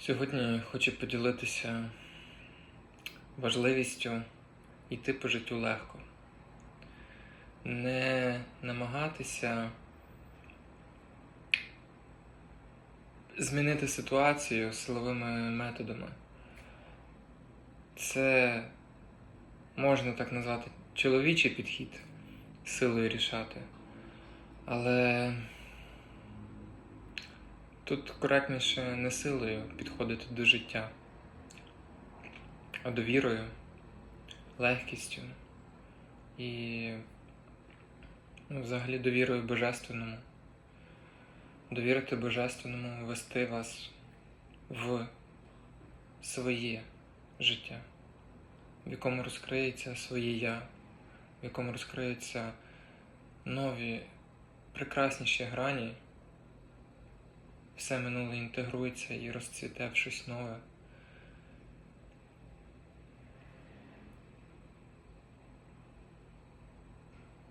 Сьогодні хочу поділитися важливістю йти по життю легко. Не намагатися змінити ситуацію силовими методами. Це можна так назвати чоловічий підхід силою рішати. Але тут коректніше не силою підходити до життя, а довірою, легкістю і ну, взагалі довірою божественному. Довірити божественному вести вас в своє життя, в якому розкриється своє я, в якому розкриються нові прекрасніші грані, все минуле інтегрується і розцвіте в щось нове.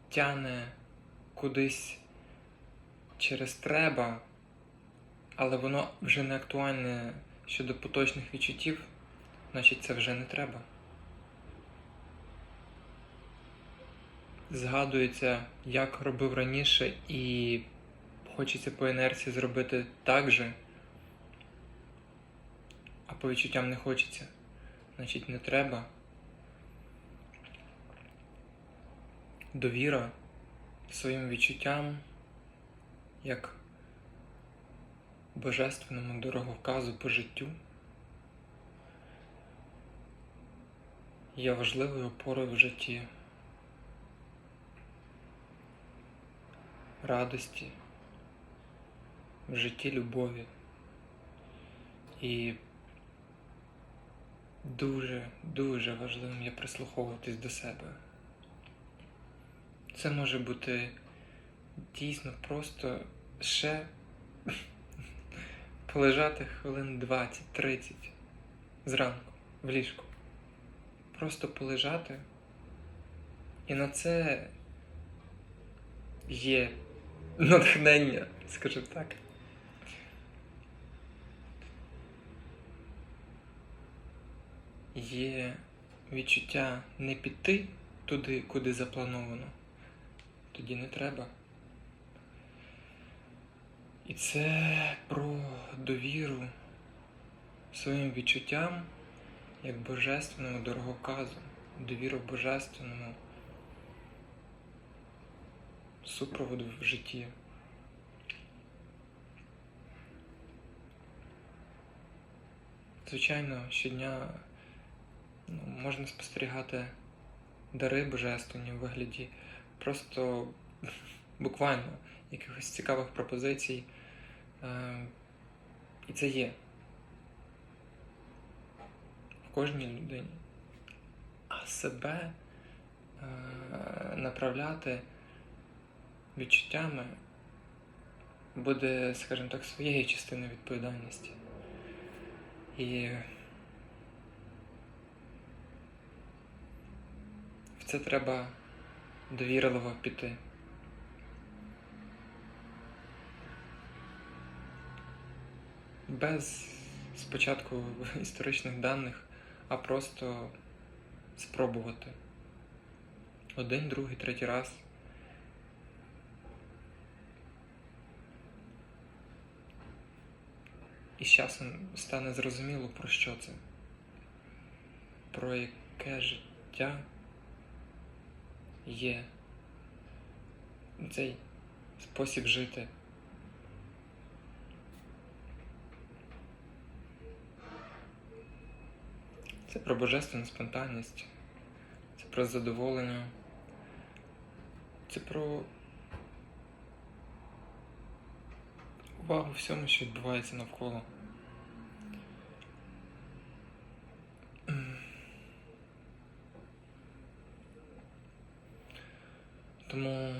Тяне кудись через треба, але воно вже не актуальне щодо поточних відчуттів, значить це вже не треба. Згадується, як робив раніше, і хочеться по інерції зробити так же, а по відчуттям не хочеться. Значить, не треба. Довіра своїм відчуттям як божественному дороговказу по життю є важливою опорою в житті. радості, в житті любові. І дуже-дуже важливим є прислуховуватись до себе. Це може бути дійсно просто ще полежати хвилин 20-30 зранку в ліжку. Просто полежати. І на це є натхнення, скажімо так. Є відчуття не піти туди, куди заплановано, тоді не треба. І це про довіру своїм відчуттям як божественному дороговказу, довіру божественному супроводу в житті. Звичайно, щодня ну, можна спостерігати дари божественні у вигляді просто буквально якихось цікавих пропозицій. Е, і це є в кожній людині. А себе е, направляти відчуттями буде, скажімо так, своєї частини відповідальності. І це треба довірливо піти. Без спочатку історичних даних, а просто спробувати один, другий, третій раз. І з часом стане зрозуміло, про що це, про яке життя є цей спосіб жити. Це про божественну спонтанність, це про задоволення, це про увагу всьому, що відбувається навколо. Тому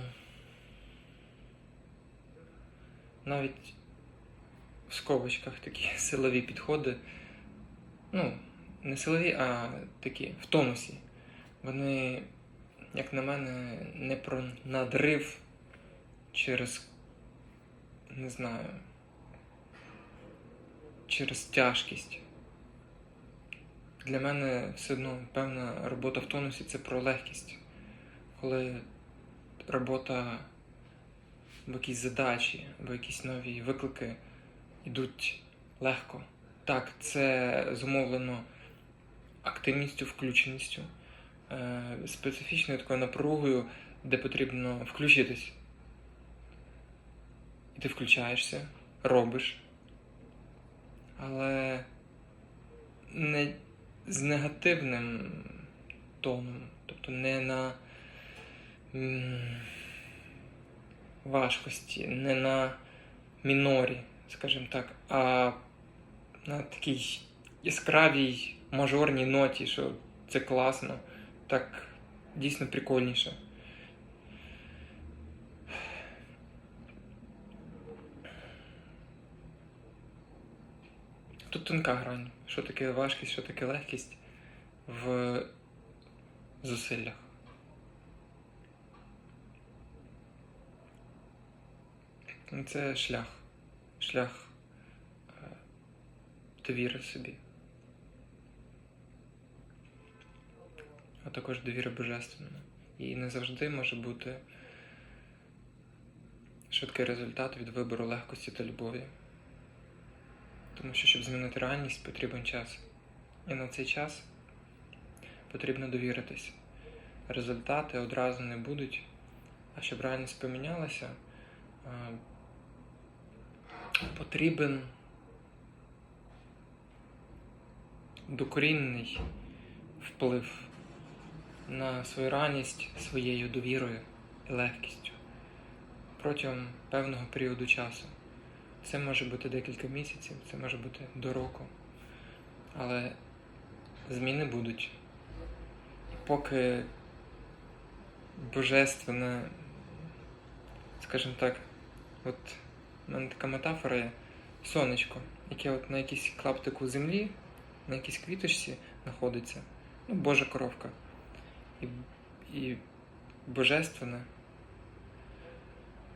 навіть в скобочках такі силові підходи, ну, не силові, а такі в тонусі. Вони, як на мене, не про надрив через не знаю. через тяжкість. Для мене все одно певна робота в тонусі це про легкість. Коли робота або якісь задачі, або якісь нові виклики йдуть легко. Так, це зумовлено активністю, включеністю, е, специфічною такою напругою, де потрібно включитись. І ти включаєшся, робиш, але не з негативним тоном, тобто не на важкості, не на мінорі, скажімо так, а на такій яскравій мажорній ноті, що це класно, так дійсно прикольніше. Тут тонка грань. Що таке важкість, що таке легкість в зусиллях. Це шлях. Шлях е, довіри собі. А також довіри божественному. І не завжди може бути швидкий результат від вибору легкості та любові. Тому що, щоб змінити реальність, потрібен час. І на цей час потрібно довіритись. Результати одразу не будуть. А щоб реальність помінялася, а, потрібен докорінний вплив на свою реальність своєю довірою і легкістю протягом певного періоду часу. Це може бути декілька місяців, це може бути до року. Але зміни будуть. І поки божественне, скажімо так, от у мене така метафора є сонечко, яке от на якійсь клаптику землі, на якійсь квіточці знаходиться, ну, Божа коровка. І, і божественне,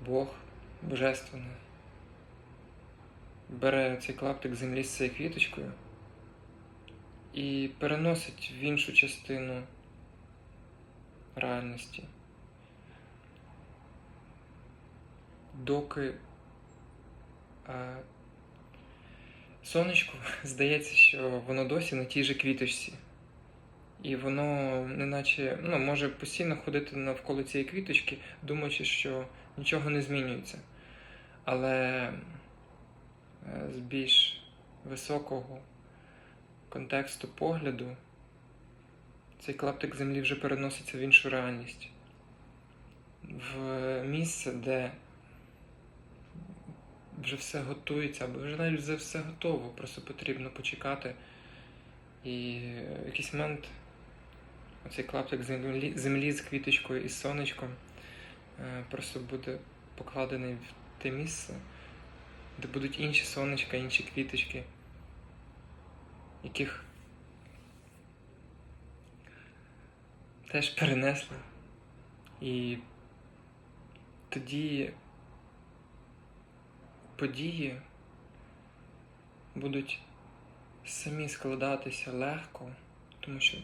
Бог божественне бере цей клаптик землі з цією квіточкою і переносить в іншу частину реальності. Доки сонечку здається, що воно досі на тій же квіточці. І воно неначе ну, може постійно ходити навколо цієї квіточки, думаючи, що нічого не змінюється. Але е, з більш високого контексту погляду цей клаптик землі вже переноситься в іншу реальність, в місце, де вже все готується, або вже навіть вже все готово, просто потрібно почекати. І в якийсь момент оцей клаптик землі, землі з квіточкою і сонечком е, просто буде покладений в те місце, де будуть інші сонечка, інші квіточки, яких теж перенесли. І тоді події будуть самі складатися легко, тому що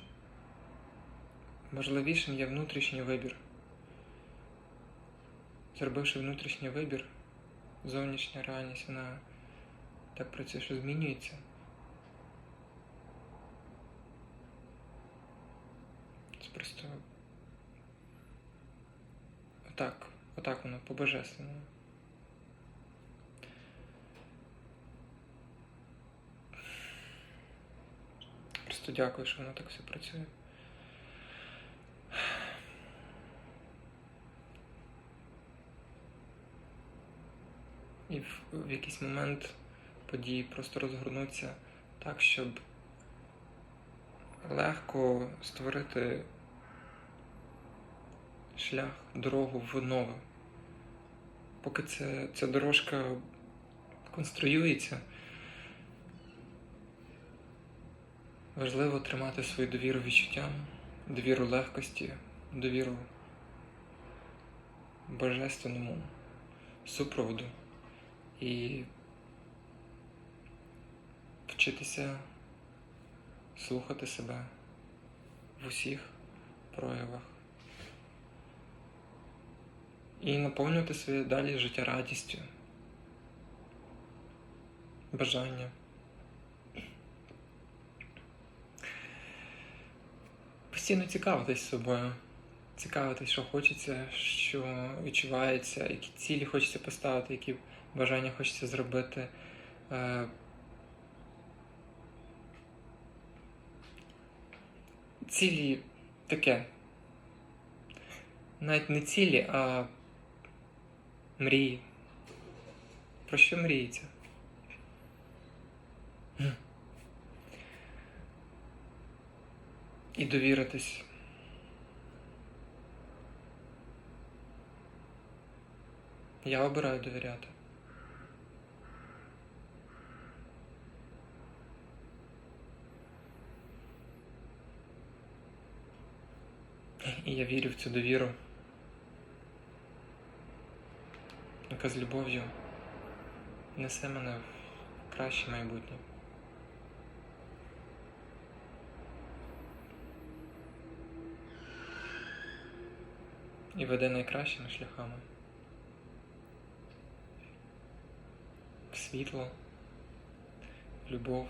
важливішим є внутрішній вибір. Зробивши внутрішній вибір, зовнішня реальність вона так працює, що змінюється. Це просто отак, отак воно по-божественному. Просто дякую, що воно так все працює. І в, в якийсь момент події просто розгорнуться так, щоб легко створити шлях, дорогу в нове. Поки це, ця дорожка конструюється, важливо тримати свою довіру відчуттям, довіру легкості, довіру божественному супроводу. І вчитися слухати себе в усіх проявах і наповнювати своє далі життя радістю, бажанням. Постійно цікавитись собою, цікавитись, що хочеться, що відчувається, які цілі хочеться поставити, які бажання хочеться зробити. Е, Цілі таке. Навіть не цілі, а мрії. Про що мріється? І довіритись. Я обираю довіряти. І я вірю в цю довіру, яка з любов'ю несе мене в краще майбутнє. І веде найкращими шляхами. В світло, в любов,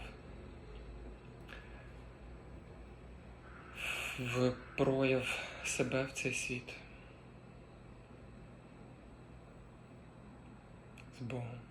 в прояв себе в цей світ. З Богом.